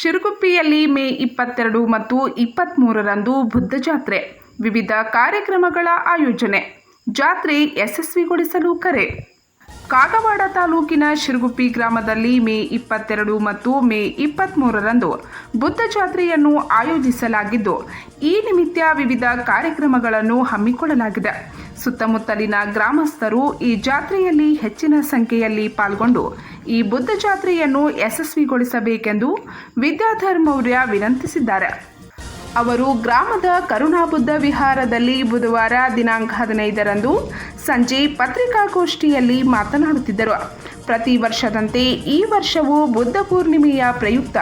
ಶಿರುಗುಪ್ಪಿಯಲ್ಲಿ ಮೇ ಇಪ್ಪತ್ತೆರಡು ಮತ್ತು ಇಪ್ಪತ್ತ್ಮೂರರಂದು ಬುದ್ಧ ಜಾತ್ರೆ ವಿವಿಧ ಕಾರ್ಯಕ್ರಮಗಳ ಆಯೋಜನೆ, ಜಾತ್ರೆ ಯಶಸ್ವಿಗೊಳಿಸಲು ಕರೆ. ಕಾಗವಾಡ ತಾಲೂಕಿನ ಶಿರುಗುಪ್ಪಿ ಗ್ರಾಮದಲ್ಲಿ ಮೇ ಇಪ್ಪತ್ತೆರಡು ಮತ್ತು ಮೇ ಇಪ್ಪತ್ತ್ಮೂರರಂದು ಬುದ್ಧ ಜಾತ್ರೆಯನ್ನು ಆಯೋಜಿಸಲಾಗಿದ್ದು, ಈ ನಿಮಿತ್ತ ವಿವಿಧ ಕಾರ್ಯಕ್ರಮಗಳನ್ನು ಹಮ್ಮಿಕೊಳ್ಳಲಾಗಿದೆ. ಸುತ್ತಮುತ್ತಲಿನ ಗ್ರಾಮಸ್ಥರು ಈ ಜಾತ್ರೆಯಲ್ಲಿ ಹೆಚ್ಚಿನ ಸಂಖ್ಯೆಯಲ್ಲಿ ಪಾಲ್ಗೊಂಡು ಈ ಬುದ್ಧ ಜಾತ್ರೆಯನ್ನು ಯಶಸ್ವಿಗೊಳಿಸಬೇಕೆಂದು ವಿದ್ಯಾಧರ್ ಮೌರ್ಯ ವಿನಂತಿಸಿದ್ದಾರೆ. ಅವರು ಗ್ರಾಮದ ಕರುಣಾಬುದ್ಧ ವಿಹಾರದಲ್ಲಿ ಬುಧವಾರ ದಿನಾಂಕ ಹದಿನೈದರಂದು ಸಂಜೆ ಪತ್ರಿಕಾಗೋಷ್ಠಿಯಲ್ಲಿ ಮಾತನಾಡುತ್ತಿದ್ದರು. ಪ್ರತಿ ವರ್ಷದಂತೆ ಈ ವರ್ಷವೂ ಬುದ್ಧ ಪೂರ್ಣಿಮೆಯ ಪ್ರಯುಕ್ತ.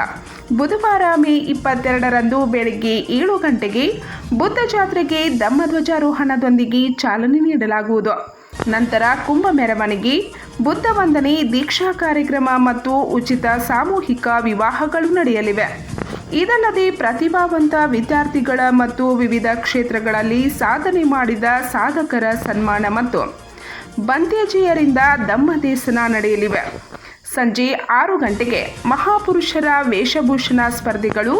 ಬುಧವಾರ ಮೇ ಇಪ್ಪತ್ತೆರಡರಂದು ಬೆಳಗ್ಗೆ ಏಳು ಗಂಟೆಗೆ ಬುದ್ಧ ಜಾತ್ರೆಗೆ ಧಮ್ಮಧ್ವಜಾರೋಹಣದೊಂದಿಗೆ ಚಾಲನೆ ನೀಡಲಾಗುವುದು. ನಂತರ ಕುಂಭ ಮೆರವಣಿಗೆ, ಬುದ್ಧ ವಂದನೆ, ದೀಕ್ಷಾ ಕಾರ್ಯಕ್ರಮ ಮತ್ತು ಉಚಿತ ಸಾಮೂಹಿಕ ವಿವಾಹಗಳು ನಡೆಯಲಿವೆ. ಇದಲ್ಲದೆ ಪ್ರತಿಭಾವಂತ ವಿದ್ಯಾರ್ಥಿಗಳ ಮತ್ತು ವಿವಿಧ ಕ್ಷೇತ್ರಗಳಲ್ಲಿ ಸಾಧನೆ ಮಾಡಿದ ಸಾಧಕರ ಸನ್ಮಾನ ಮತ್ತು ಬಂತೇಜಿಯರಿಂದ ದಮ್ಮದೇಶನ ನಡೆಯಲಿವೆ. ಸಂಜೆ ಆರು ಗಂಟೆಗೆ ಮಹಾಪುರುಷರ ವೇಷಭೂಷಣ ಸ್ಪರ್ಧೆಗಳು,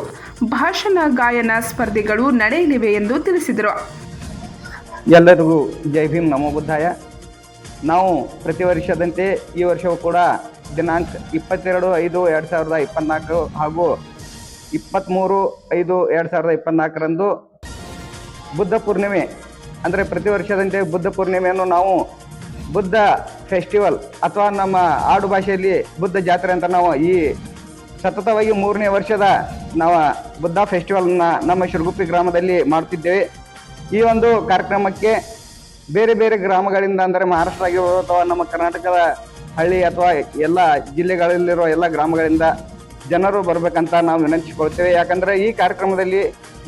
ಭಾಷಣ ಗಾಯನ ಸ್ಪರ್ಧೆಗಳು ನಡೆಯಲಿವೆ ಎಂದು ತಿಳಿಸಿದರು. ಎಲ್ಲರಿಗೂ ಜೈ ಭೀಮ್, ನಮೋ ಬುದ್ಧಾಯ. ನಾವು ಪ್ರತಿ ವರ್ಷದಂತೆ ಈ ವರ್ಷವೂ ಕೂಡ ದಿನಾಂಕ ಇಪ್ಪತ್ತೆರಡು, ಐದು, ಎರಡು ಸಾವಿರದ ಇಪ್ಪತ್ನಾಲ್ಕು ಹಾಗೂ ಇಪ್ಪತ್ತ್ಮೂರು ಐದು, ಎರಡು ಸಾವಿರದ ಇಪ್ಪತ್ನಾಲ್ಕರಂದು ಬುದ್ಧ ಪೂರ್ಣಿಮೆ. ಅಂದರೆ ಪ್ರತಿ ವರ್ಷದಂತೆ ಬುದ್ಧ ಪೂರ್ಣಿಮೆಯನ್ನು ನಾವು ಬುದ್ಧ ಫೆಸ್ಟಿವಲ್ ಅಥವಾ ನಮ್ಮ ಆಡು ಭಾಷೆಯಲ್ಲಿ ಬುದ್ಧ ಜಾತ್ರೆ ಅಂತ ನಾವು ಈ ಸತತವಾಗಿ ಮೂರನೇ ವರ್ಷದ ನಾವು ಬುದ್ಧ ಫೆಸ್ಟಿವಲ್ನ ನಮ್ಮ ಶಿರಗುಪ್ಪಿ ಗ್ರಾಮದಲ್ಲಿ ಮಾಡುತ್ತಿದ್ದೇವೆ. ಈ ಒಂದು ಕಾರ್ಯಕ್ರಮಕ್ಕೆ ಬೇರೆ ಬೇರೆ ಗ್ರಾಮಗಳಿಂದ ಅಂದರೆ ಮಹಾರಾಷ್ಟ್ರ ಆಗಿರ್ಬೋದು ಅಥವಾ ನಮ್ಮ ಕರ್ನಾಟಕದ ಹಳ್ಳಿ ಅಥವಾ ಎಲ್ಲ ಜಿಲ್ಲೆಗಳಲ್ಲಿರುವ ಎಲ್ಲ ಗ್ರಾಮಗಳಿಂದ ಜನರು ಬರಬೇಕಂತ ನಾವು ವಿನಂತಿಸಿಕೊಳ್ತೇವೆ. ಯಾಕಂದರೆ ಈ ಕಾರ್ಯಕ್ರಮದಲ್ಲಿ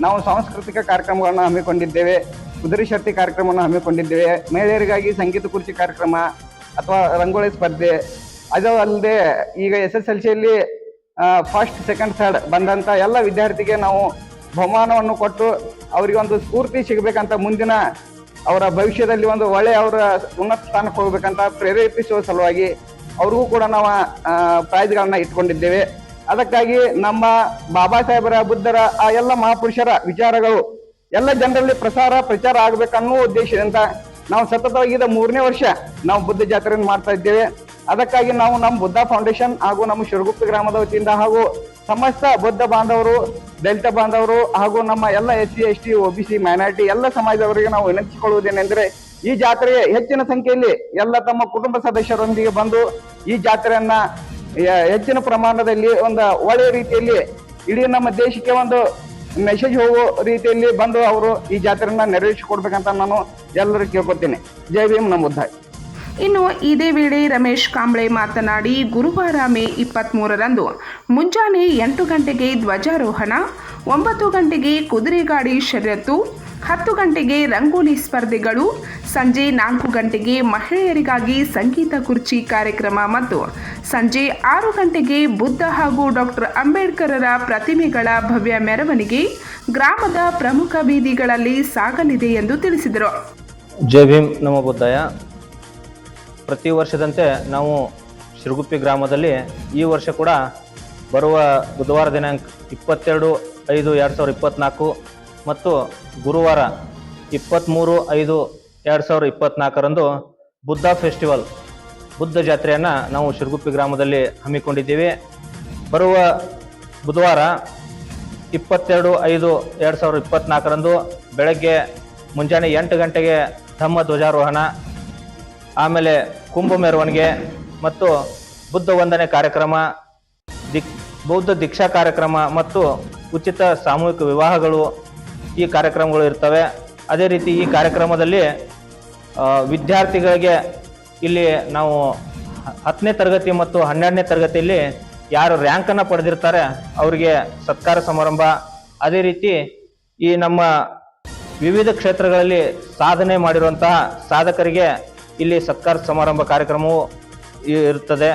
ನಾವು ಸಾಂಸ್ಕೃತಿಕ ಕಾರ್ಯಕ್ರಮಗಳನ್ನು ಹಮ್ಮಿಕೊಂಡಿದ್ದೇವೆ, ಕುದುರೆ ಶಕ್ತಿ ಕಾರ್ಯಕ್ರಮವನ್ನು ಹಮ್ಮಿಕೊಂಡಿದ್ದೇವೆ, ಮಹಿಳೆಯರಿಗಾಗಿ ಸಂಗೀತ ಕುರ್ಚಿ ಕಾರ್ಯಕ್ರಮ ಅಥವಾ ರಂಗೋಲಿ ಸ್ಪರ್ಧೆ, ಅದು ಅಲ್ಲದೆ ಈಗ ಎಸ್ ಎಸ್ ಎಲ್ ಸಿಯಲ್ಲಿ ಫಸ್ಟ್ ಸೆಕೆಂಡ್ ಥರ್ಡ್ ಬಂದಂಥ ಎಲ್ಲ ವಿದ್ಯಾರ್ಥಿಗೆ ನಾವು ಬಹುಮಾನವನ್ನು ಕೊಟ್ಟು ಅವರಿಗೆ ಒಂದು ಸ್ಫೂರ್ತಿ ಸಿಗಬೇಕಂತ ಮುಂದಿನ ಅವರ ಭವಿಷ್ಯದಲ್ಲಿ ಒಂದು ಒಳ್ಳೆಯ ಅವರ ಉನ್ನತ ಸ್ಥಾನಕ್ಕೆ ಹೋಗ್ಬೇಕಂತ ಪ್ರೇರೇಪಿಸುವ ಸಲುವಾಗಿ ಅವ್ರಿಗೂ ಕೂಡ ನಾವು ಪ್ರಾಯದಗಳನ್ನು ಇಟ್ಕೊಂಡಿದ್ದೇವೆ. ಅದಕ್ಕಾಗಿ ನಮ್ಮ ಬಾಬಾ ಸಾಹೇಬರ, ಬುದ್ಧರ, ಆ ಎಲ್ಲ ಮಹಾಪುರುಷರ ವಿಚಾರಗಳು ಎಲ್ಲ ಜನರಲ್ಲಿ ಪ್ರಸಾರ, ಪ್ರಚಾರ ಆಗ್ಬೇಕನ್ನೋ ಉದ್ದೇಶದಿಂದ ನಾವು ಸತತವಾಗಿ ಮೂರನೇ ವರ್ಷ ನಾವು ಬುದ್ಧ ಜಾತ್ರೆಯನ್ನು ಮಾಡ್ತಾ ಇದ್ದೇವೆ. ಅದಕ್ಕಾಗಿ ನಾವು ನಮ್ಮ ಬುದ್ಧ ಫೌಂಡೇಶನ್ ಹಾಗೂ ನಮ್ಮ ಶಿವಗುಪ್ತ ಗ್ರಾಮದ ವತಿಯಿಂದ ಹಾಗೂ ಸಮಸ್ತ ಬುದ್ಧ ಬಾಂಧವರು, ದಲಿತ ಬಾಂಧವರು ಹಾಗೂ ನಮ್ಮ ಎಲ್ಲ S C S T O B C minority ಎಲ್ಲ ಸಮಾಜದವರಿಗೆ ನಾವು ವಿನಂತಿಸಿಕೊಳ್ಳುವುದೇನೆಂದರೆ ಈ ಜಾತ್ರೆಗೆ ಹೆಚ್ಚಿನ ಸಂಖ್ಯೆಯಲ್ಲಿ ಎಲ್ಲ ತಮ್ಮ ಕುಟುಂಬ ಸದಸ್ಯರೊಂದಿಗೆ ಬಂದು ಈ ಜಾತ್ರೆಯನ್ನ ಹೆಚ್ಚಿನ ಪ್ರಮಾಣದಲ್ಲಿ ಒಂದು ಒಳ್ಳೆಯ ರೀತಿಯಲ್ಲಿ ಇಡೀ ನಮ್ಮ ದೇಶಕ್ಕೆ ಒಂದು ಮೆಸೇಜ್ ಹೋಗೋ ರೀತಿಯಲ್ಲಿ ಬಂದು ಅವರು ಈ ಜಾತ್ರೆಯನ್ನ ನೆರವೇರಿಸಿಕೊಡ್ಬೇಕಂತ ನಾನು ಎಲ್ಲರೂ ಕೇಳ್ಕೊತೀನಿ ಜೈ ಭೀಮ್ ನಮ್ಮ ಬುದ್ಧ ಇನ್ನು ಇದೇ ವೇಳೆ ರಮೇಶ್ ಕಾಂಬ್ಳೆ ಮಾತನಾಡಿ, ಗುರುವಾರ ಮೇ ಇಪ್ಪತ್ತ್ಮೂರರಂದು ಮುಂಜಾನೆ ಎಂಟು ಗಂಟೆಗೆ ಧ್ವಜಾರೋಹಣ, ಒಂಬತ್ತು ಗಂಟೆಗೆ ಕುದುರೆ ಗಾಡಿ ಷರತ್ತು ಹತ್ತು ಗಂಟೆಗೆ ರಂಗೋಲಿ ಸ್ಪರ್ಧೆಗಳು, ಸಂಜೆ ನಾಲ್ಕು ಗಂಟೆಗೆ ಮಹಿಳೆಯರಿಗಾಗಿ ಸಂಗೀತ ಕುರ್ಚಿ ಕಾರ್ಯಕ್ರಮ ಮತ್ತು ಸಂಜೆ ಆರು ಗಂಟೆಗೆ ಬುದ್ಧ ಹಾಗೂ ಡಾಕ್ಟರ್ ಅಂಬೇಡ್ಕರರ ಪ್ರತಿಮೆಗಳ ಭವ್ಯ ಮೆರವಣಿಗೆ ಗ್ರಾಮದ ಪ್ರಮುಖ ಬೀದಿಗಳಲ್ಲಿ ಸಾಗಲಿದೆ ಎಂದು ತಿಳಿಸಿದರು. ಜೈ ಭೀಮ್ ನಮ ಬುದ್ಧಾಯ. ಪ್ರತಿ ವರ್ಷದಂತೆ ನಾವು ಶಿರಗುಪ್ಪಿ ಗ್ರಾಮದಲ್ಲಿ ಈ ವರ್ಷ ಕೂಡ ಬರುವ ಬುಧವಾರ ದಿನಾಂಕ ಇಪ್ಪತ್ತೆರಡು ಐದು ಎರಡು ಸಾವಿರದ ಇಪ್ಪತ್ತ್ನಾಲ್ಕು ಮತ್ತು ಗುರುವಾರ ಇಪ್ಪತ್ತ್ಮೂರು ಐದು ಎರಡು ಸಾವಿರದ ಇಪ್ಪತ್ತ್ನಾಲ್ಕರಂದು ಬುದ್ಧ ಫೆಸ್ಟಿವಲ್, ಬುದ್ಧ ಜಾತ್ರೆಯನ್ನು ನಾವು ಶಿರಗುಪ್ಪಿ ಗ್ರಾಮದಲ್ಲಿ ಹಮ್ಮಿಕೊಂಡಿದ್ದೀವಿ. ಬರುವ ಬುಧವಾರ ಇಪ್ಪತ್ತೆರಡು ಐದು ಎರಡು ಸಾವಿರದ ಇಪ್ಪತ್ತ್ನಾಲ್ಕರಂದು ಬೆಳಗ್ಗೆ ಮುಂಜಾನೆ ಎಂಟು ಗಂಟೆಗೆ ಧಮ್ಮ ಧ್ವಜಾರೋಹಣ ಆಮೇಲೆ ಕುಂಭ ಮೆರವಣಿಗೆ ಮತ್ತು ಬುದ್ಧ ವಂದನೆ ಕಾರ್ಯಕ್ರಮ, ದಿಕ್, ಬೌದ್ಧ ದೀಕ್ಷಾ ಕಾರ್ಯಕ್ರಮ ಮತ್ತು ಉಚಿತ ಸಾಮೂಹಿಕ ವಿವಾಹಗಳು ಈ ಕಾರ್ಯಕ್ರಮಗಳು ಇರ್ತವೆ. ಅದೇ ರೀತಿ ಈ ಕಾರ್ಯಕ್ರಮದಲ್ಲಿ ವಿದ್ಯಾರ್ಥಿಗಳಿಗೆ ಇಲ್ಲಿ ನಾವು ಹತ್ತನೇ ತರಗತಿ ಮತ್ತು ಹನ್ನೆರಡನೇ ತರಗತಿಯಲ್ಲಿ ಯಾರು ರ್ಯಾಂಕನ್ನು ಪಡೆದಿರ್ತಾರೆ ಅವರಿಗೆ ಸತ್ಕಾರ ಸಮಾರಂಭ. ಅದೇ ರೀತಿ ಈ ನಮ್ಮ ವಿವಿಧ ಕ್ಷೇತ್ರಗಳಲ್ಲಿ ಸಾಧನೆ ಮಾಡಿರುವಂತಹ ಸಾಧಕರಿಗೆ ಇಲ್ಲಿ ಸತ್ಕಾರ ಸಮಾರಂಭ ಕಾರ್ಯಕ್ರಮವು ಇರುತ್ತದೆ.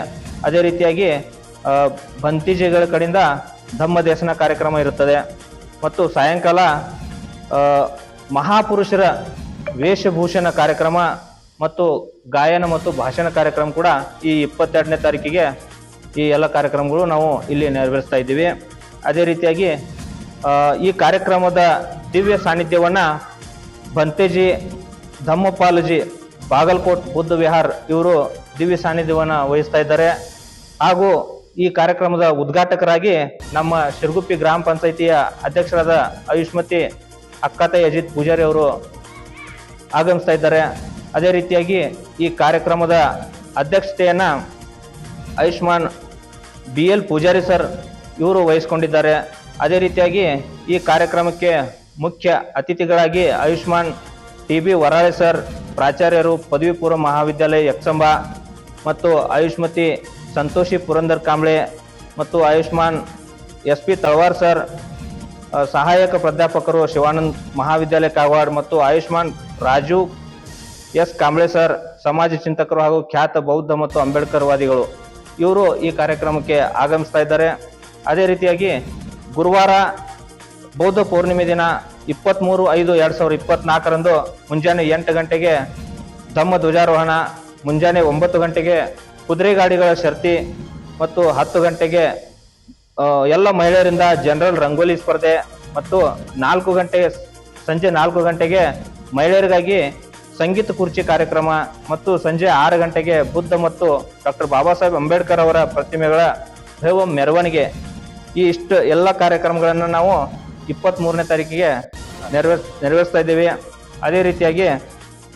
ಅದೇ ರೀತಿಯಾಗಿ ಬಂತಿಜಿಗಳ ಕಡೆಯಿಂದ ಧಮ್ಮ ದೇಶನ ಕಾರ್ಯಕ್ರಮ ಇರುತ್ತದೆ. ಮತ್ತು ಸಾಯಂಕಾಲ ಮಹಾಪುರುಷರ ವೇಷಭೂಷಣ ಕಾರ್ಯಕ್ರಮ ಮತ್ತು ಗಾಯನ ಮತ್ತು ಭಾಷಣ ಕಾರ್ಯಕ್ರಮ ಕೂಡ ಈ ಇಪ್ಪತ್ತೆರಡನೇ ತಾರೀಕಿಗೆ ಈ ಎಲ್ಲ ಕಾರ್ಯಕ್ರಮಗಳು ನಾವು ಇಲ್ಲಿ ನೆರವೇರಿಸ್ತಾ ಇದ್ದೀವಿ. ಅದೇ ರೀತಿಯಾಗಿ ಈ ಕಾರ್ಯಕ್ರಮದ ದಿವ್ಯ ಸಾನ್ನಿಧ್ಯವನ್ನು ಬಂತೇಜಿ, ಧಮ್ಮಪಾಲಜಿ ಬಾಗಲಕೋಟ್, ಬುದ್ಧ ವಿಹಾರ್ ಇವರು ದಿವ್ಯ ಸಾನ್ನಿಧ್ಯವನ್ನು ವಹಿಸ್ತಾ ಇದ್ದಾರೆ. ಹಾಗೂ ಈ ಕಾರ್ಯಕ್ರಮದ ಉದ್ಘಾಟಕರಾಗಿ ನಮ್ಮ ಶಿರಗುಪ್ಪಿ ಗ್ರಾಮ ಪಂಚಾಯಿತಿಯ ಅಧ್ಯಕ್ಷರಾದ ಆಯುಷ್ಮತಿ ಅಕ್ಕತೆ ಅಜಿತ್ ಪೂಜಾರಿ ಅವರು ಆಗಮಿಸ್ತಾ ಇದ್ದಾರೆ. ಅದೇ ರೀತಿಯಾಗಿ ಈ ಕಾರ್ಯಕ್ರಮದ ಅಧ್ಯಕ್ಷತೆಯನ್ನು Ayushman B L Pujari sir ಇವರು ವಹಿಸ್ಕೊಂಡಿದ್ದಾರೆ. ಅದೇ ರೀತಿಯಾಗಿ ಈ ಕಾರ್ಯಕ್ರಮಕ್ಕೆ ಮುಖ್ಯ ಅತಿಥಿಗಳಾಗಿ Ayushman T B Varale sir, ಪ್ರಾಚಾರ್ಯರು ಪದವಿ ಪೂರ್ವ ಮಹಾವಿದ್ಯಾಲಯ ಯಕ್ಷಂಬ ಮತ್ತು ಆಯುಷ್ಮತಿ ಸಂತೋಷಿ ಪುರಂದರ್ ಕಾಂಬ್ಳೆ ಮತ್ತು Ayushman S P Talwar sir ಸಹಾಯಕ ಪ್ರಾಧ್ಯಾಪಕರು ಶಿವಾನಂದ್ ಮಹಾವಿದ್ಯಾಲಯ ಕಾಗವಾಡ್ ಮತ್ತು ಆಯುಷ್ಮಾನ್ ರಾಜು ಎಸ್ ಕಾಂಬ್ಳೆ ಸರ್, ಸಮಾಜ ಚಿಂತಕರು ಹಾಗೂ ಖ್ಯಾತ ಬೌದ್ಧ ಮತ್ತು ಅಂಬೇಡ್ಕರ್ ವಾದಿಗಳು. ಇವರು ಈ ಕಾರ್ಯಕ್ರಮಕ್ಕೆ ಆಗಮಿಸ್ತಾ ಇದ್ದಾರೆ. ಅದೇ ರೀತಿಯಾಗಿ ಗುರುವಾರ ಬೌದ್ಧ ಪೌರ್ಣಿಮೆ ದಿನ ಇಪ್ಪತ್ತ್ಮೂರು ಐದು ಎರಡು ಸಾವಿರದ ಇಪ್ಪತ್ನಾಲ್ಕರಂದು ಮುಂಜಾನೆ ಎಂಟು ಗಂಟೆಗೆ ಧಮ್ಮ ಧ್ವಜಾರೋಹಣ, ಮುಂಜಾನೆ ಒಂಬತ್ತು ಗಂಟೆಗೆ ಕುದುರೆ ಗಾಡಿಗಳ ಶರ್ತಿ ಮತ್ತು ಹತ್ತು ಗಂಟೆಗೆ ಎಲ್ಲ ಮಹಿಳೆಯರಿಂದ ಜನರಲ್ ರಂಗೋಲಿ ಸ್ಪರ್ಧೆ ಮತ್ತು ನಾಲ್ಕು ಗಂಟೆ, ಸಂಜೆ ನಾಲ್ಕು ಗಂಟೆಗೆ ಮಹಿಳೆಯರಿಗಾಗಿ ಸಂಗೀತ ಕುರ್ಚಿ ಕಾರ್ಯಕ್ರಮ ಮತ್ತು ಸಂಜೆ ಆರು ಗಂಟೆಗೆ ಬುದ್ಧ ಮತ್ತು ಡಾಕ್ಟರ್ ಬಾಬಾ ಸಾಹೇಬ್ ಅಂಬೇಡ್ಕರ್ ಅವರ ಪ್ರತಿಮೆಗಳ ಭವ್ಯ ಮೆರವಣಿಗೆ. ಈ ಇಷ್ಟು ಎಲ್ಲ ಕಾರ್ಯಕ್ರಮಗಳನ್ನು ನಾವು ಇಪ್ಪತ್ತ್ ಮೂರನೇ ತಾರೀಕಿಗೆ ನೆರವೇರ್ಸ್ ನೆರವೇರಿಸ್ತಾ ಇದ್ದೀವಿ. ಅದೇ ರೀತಿಯಾಗಿ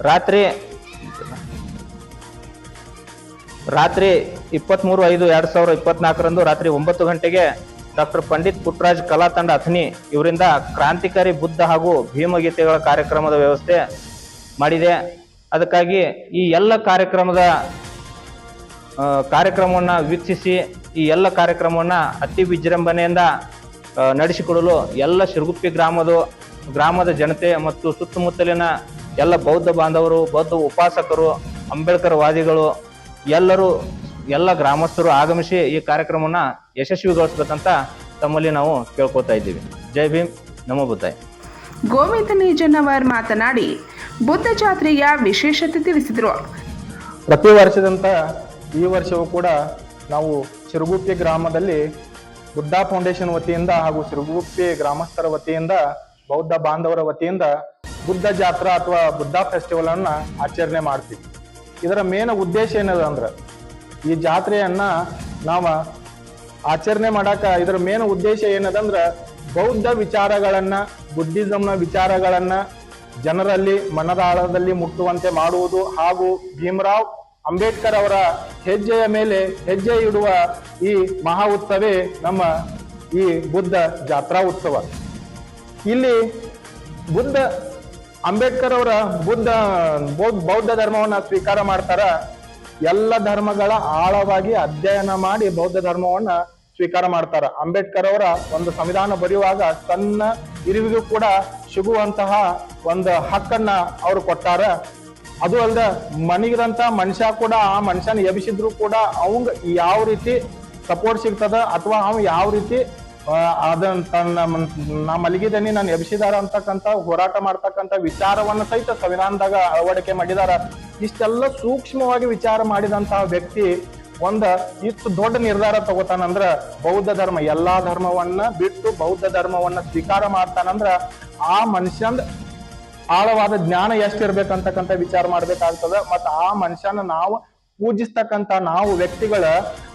ರಾತ್ರಿ ರಾತ್ರಿ ಇಪ್ಪತ್ತ್ಮೂರು ಐದು ಎರಡು ಸಾವಿರ ಇಪ್ಪತ್ನಾಲ್ಕರಂದು ರಾತ್ರಿ ಒಂಬತ್ತು ಗಂಟೆಗೆ ಡಾಕ್ಟರ್ ಪಂಡಿತ್ ಪುಟ್ರಾಜ್ ಕಲಾ ತಂಡ ಅಥನಿ ಇವರಿಂದ ಕ್ರಾಂತಿಕಾರಿ ಬುದ್ಧ ಹಾಗೂ ಭೀಮಗೀತೆಗಳ ಕಾರ್ಯಕ್ರಮದ ವ್ಯವಸ್ಥೆ ಮಾಡಿದೆ. ಅದಕ್ಕಾಗಿ ಈ ಎಲ್ಲ ಕಾರ್ಯಕ್ರಮದ ಕಾರ್ಯಕ್ರಮವನ್ನು ವೀಕ್ಷಿಸಿ, ಈ ಎಲ್ಲ ಕಾರ್ಯಕ್ರಮವನ್ನು ಅತಿ ವಿಜೃಂಭಣೆಯಿಂದ ನಡೆಸಿಕೊಡಲು ಎಲ್ಲ ಶಿರಗುಪ್ಪಿ ಗ್ರಾಮದ ಗ್ರಾಮದ ಜನತೆ ಮತ್ತು ಸುತ್ತಮುತ್ತಲಿನ ಎಲ್ಲ ಬೌದ್ಧ ಬಾಂಧವರು ಬೌದ್ಧ ಉಪಾಸಕರು ಅಂಬೇಡ್ಕರ್ ವಾದಿಗಳು ಎಲ್ಲರೂ ಎಲ್ಲ ಗ್ರಾಮಸ್ಥರು ಆಗಮಿಸಿ ಈ ಕಾರ್ಯಕ್ರಮವನ್ನು ಯಶಸ್ವಿಗೊಳಿಸ್ಬೇಕಂತ ತಮ್ಮಲ್ಲಿ ನಾವು ಕೇಳ್ಕೊತಾ ಇದ್ದೀವಿ. ಜೈ ಭೀಮ್ ನಮ್ಮ ಬುದ್ಧಾಯ್. ಗೋವಿಂದ ನೀಜನವರ್ ಮಾತನಾಡಿ ಬುದ್ಧ ಜಾತ್ರೆಯ ವಿಶೇಷತೆ ತಿಳಿಸಿದರು. ಪ್ರತಿ ವರ್ಷದಂತ ಈ ವರ್ಷವೂ ಕೂಡ ನಾವು ಸಿರುಗುಪ್ಪಿ ಗ್ರಾಮದಲ್ಲಿ ಬುದ್ಧ ಫೌಂಡೇಶನ್ ವತಿಯಿಂದ ಹಾಗೂ ಸಿರುಗುಪ್ಪಿ ಗ್ರಾಮಸ್ಥರ ವತಿಯಿಂದ, ಬೌದ್ಧ ಬಾಂಧವರ ವತಿಯಿಂದ ಬುದ್ಧ ಜಾತ್ರಾ ಅಥವಾ ಬುದ್ಧ ಫೆಸ್ಟಿವಲ್ ಅನ್ನ ಆಚರಣೆ ಮಾಡ್ತೀವಿ. ಇದರ ಮೇನ್ ಉದ್ದೇಶ ಏನದ ಅಂದ್ರೆ, ಈ ಜಾತ್ರೆಯನ್ನ ನಾವು ಆಚರಣೆ ಮಾಡಾಕ ಇದರ ಮೇನ್ ಉದ್ದೇಶ ಏನದಂದ್ರ ಬೌದ್ಧ ವಿಚಾರಗಳನ್ನ, ಬುದ್ಧಿಸಂನ ವಿಚಾರಗಳನ್ನ ಜನರಲ್ಲಿ ಮನದಾಳದಲ್ಲಿ ಮುಟ್ಟುವಂತೆ ಮಾಡುವುದು ಹಾಗೂ ಭೀಮರಾವ್ ಅಂಬೇಡ್ಕರ್ ಅವರ ಹೆಜ್ಜೆಯ ಮೇಲೆ ಹೆಜ್ಜೆ ಇಡುವ ಈ ಮಹಾ ಉತ್ಸವೇ ನಮ್ಮ ಈ ಬುದ್ಧ ಜಾತ್ರಾ ಉತ್ಸವ. ಇಲ್ಲಿ ಬುದ್ಧ, ಅಂಬೇಡ್ಕರ್ ಅವರ ಬುದ್ಧ, ಬೌದ್ಧ ಧರ್ಮವನ್ನು ಸ್ವೀಕಾರ ಮಾಡ್ತಾರ. ಎಲ್ಲ ಧರ್ಮಗಳ ಆಳವಾಗಿ ಅಧ್ಯಯನ ಮಾಡಿ ಬೌದ್ಧ ಧರ್ಮವನ್ನ ಸ್ವೀಕಾರ ಮಾಡ್ತಾರ. ಅಂಬೇಡ್ಕರ್ ಅವರ ಒಂದು ಸಂವಿಧಾನ ಬರೆಯುವಾಗ ತನ್ನ ಇರುವಿಗೂ ಕೂಡ ಸಿಗುವಂತಹ ಒಂದು ಹಕ್ಕನ್ನ ಅವರು ಕೊಟ್ಟಾರ. ಅದು ಅಲ್ದ ಮನಿಗಿದಂತ ಮನುಷ್ಯ ಕೂಡ, ಆ ಮನುಷ್ಯನ ಎಬ್ಸಿದ್ರು ಕೂಡ ಅವಂಗ ಯಾವ ರೀತಿ ಸಪೋರ್ಟ್ ಸಿಗ್ತದ ಅಥವಾ ಅವ್ ಯಾವ ರೀತಿ ಅದನ್ನ ತನ್ನ ನಾ ಮಲಗಿದನಿ ನಾನು ಎಬ್ಸಿದಾರ ಅಂತಕ್ಕಂತ ಹೋರಾಟ ಮಾಡ್ತಕ್ಕಂತ ವಿಚಾರವನ್ನ ಸಹಿತ ಸಂವಿಧಾನದಾಗ ಅಳವಡಿಕೆ ಮಾಡಿದಾರ. ಇಷ್ಟೆಲ್ಲ ಸೂಕ್ಷ್ಮವಾಗಿ ವಿಚಾರ ಮಾಡಿದಂತಹ ವ್ಯಕ್ತಿ ಒಂದ ಇಷ್ಟು ದೊಡ್ಡ ನಿರ್ಧಾರ ತಗೋತಾನಂದ್ರ ಬೌದ್ಧ ಧರ್ಮ, ಎಲ್ಲಾ ಧರ್ಮವನ್ನ ಬಿಟ್ಟು ಬೌದ್ಧ ಧರ್ಮವನ್ನ ಸ್ವೀಕಾರ ಮಾಡ್ತಾನಂದ್ರ ಆ ಮನುಷ್ಯಂದ್ ಆಳವಾದ ಜ್ಞಾನ ಎಷ್ಟಿರ್ಬೇಕಂತಕ್ಕಂಥ ವಿಚಾರ ಮಾಡ್ಬೇಕಾಗ್ತದ. ಮತ್ತ ಆ ಮನುಷ್ಯನ ನಾವು ಪೂಜಿಸ್ತಕ್ಕಂಥ ನಾವು ವ್ಯಕ್ತಿಗಳ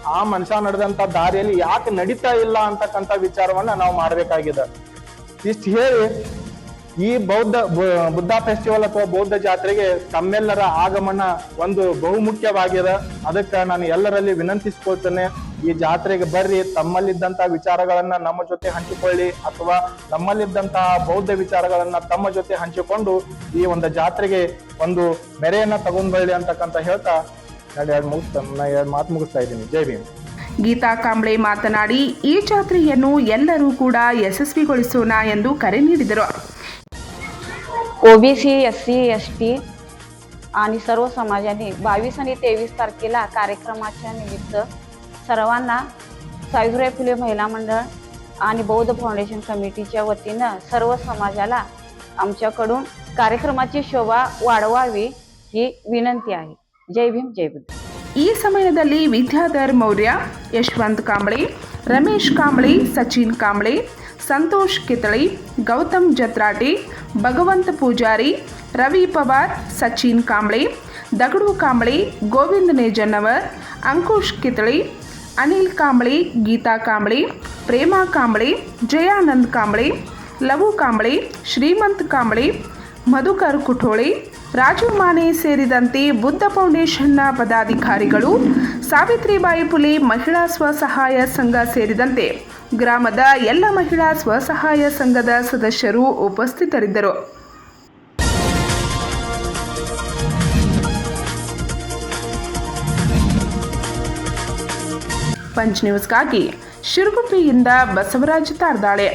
ಆ ಮನುಷ್ಯ ನಡೆದಂತ ದಾರಿಯಲ್ಲಿ ಯಾಕೆ ನಡೀತಾ ಇಲ್ಲ ಅಂತಕ್ಕಂಥ ವಿಚಾರವನ್ನ ನಾವು ಮಾಡ್ಬೇಕಾಗಿದೆ. ಇಷ್ಟು ಹೇಳಿ ಈ ಬೌದ್ಧ ಬುದ್ಧ ಫೆಸ್ಟಿವಲ್ ಅಥವಾ ಬೌದ್ಧ ಜಾತ್ರೆಗೆ ತಮ್ಮೆಲ್ಲರ ಆಗಮನ ಒಂದು ಬಹುಮುಖ್ಯವಾಗ್ಯದ. ಅದಕ್ಕೆ ನಾನು ಎಲ್ಲರಲ್ಲಿ ವಿನಂತಿಸ್ಕೊಳ್ತೇನೆ, ಈ ಜಾತ್ರೆಗೆ ಬರ್ರಿ ತಮ್ಮಲ್ಲಿದ್ದಂತ ವಿಚಾರಗಳನ್ನ ನಮ್ಮ ಜೊತೆ ಹಂಚಿಕೊಳ್ಳಿ, ಅಥವಾ ನಮ್ಮಲ್ಲಿದ್ದಂತಹ ಬೌದ್ಧ ವಿಚಾರಗಳನ್ನ ತಮ್ಮ ಜೊತೆ ಹಂಚಿಕೊಂಡು ಈ ಒಂದು ಜಾತ್ರೆಗೆ ಒಂದು ಮೆರೆಯನ್ನ ತಗೊಂಡ್ಬಳ್ಳಿ ಅಂತಕ್ಕಂತ ಹೇಳ್ತಾ ನಾನು ಎರಡು ಮುಗಿಸ್ತಾ ಎರಡು ಮಾತು ಮುಗಿಸ್ತಾ ಇದ್ದೀನಿ. ಜೈ ಭೀಮ್. ಗೀತಾ ಕಾಂಬ್ಳೆ ಮಾತನಾಡಿ, ಈ ಜಾತ್ರೆಯನ್ನು ಎಲ್ಲರೂ ಕೂಡ ಯಶಸ್ವಿಗೊಳಿಸೋಣ ಎಂದು ಕರೆ ನೀಡಿದರು. OBC S C S T आणि सर्व समाजाने बावीस आणि तेवीस तारखेला कार्यक्रमाच्या निमित्त सर्वांना सावित्रीबाई फुले महिला मंडळ आणि बौद्ध फाउंडेशन कमिटीच्या वतीनं सर्व समाजाला आमच्याकडून कार्यक्रमाची शोभा वाढवावी ही विनंती आहे जय भीम जय बुद्ध ಈ ಸಮಯದಲ್ಲಿ ವಿದ್ಯಾಧರ್ ಮೌರ್ಯ ಯಶವಂತ್ ಕಾಂಬಳೆ ರಮೇಶ್ ಕಾಂಬಳೆ ಸಚಿನ್ ಕಾಂಬಳೆ ಸಂತೋಷ್ ಕಿತಳಿ ಗೌತಮ್ ಜತ್ರಾಟಿ ಭಗವಂತ ಪೂಜಾರಿ ರವಿ ಪವಾರ್ ಸಚಿನ್ ಕಾಂಬಳೆ ದಗಡು ಕಾಂಬಳೆ ಗೋವಿಂದ ನೇಜನ್ನವರ್ ಅಂಕುಶ್ ಕಿತಳಿ ಅನಿಲ್ ಕಾಂಬಳೆ ಗೀತಾ ಕಾಂಬಳೆ ಪ್ರೇಮಾ ಕಾಂಬಳೆ ಜಯಾನಂದ್ ಕಾಂಬಳೆ ಲವು ಕಾಂಬಳೆ ಶ್ರೀಮಂತ್ ಕಾಂಬಳೆ ಮಧುಕರ್ ಕುಠೋಳೆ ರಾಜು ಮಾನೆ ಸೇರಿದಂತೆ ಬುದ್ಧ ಫೌಂಡೇಶನ್ನ ಪದಾಧಿಕಾರಿಗಳು, ಸಾವಿತ್ರಿಬಾಯಿ ಪುಲೆ ಮಹಿಳಾ ಸ್ವಸಹಾಯ ಸಂಘ ಸೇರಿದಂತೆ ಗ್ರಾಮದ ಎಲ್ಲ ಮಹಿಳಾ ಸ್ವಸಹಾಯ ಸಂಘದ ಸದಸ್ಯರು ಉಪಸ್ಥಿತರಿದ್ದರು. ಪಂಚ್ ನ್ಯೂಸ್ಗಾಗಿ ಶಿರುಗುಪ್ಪಿಯಿಂದ ಬಸವರಾಜ್ ತಾರ್ದಾಳೆ.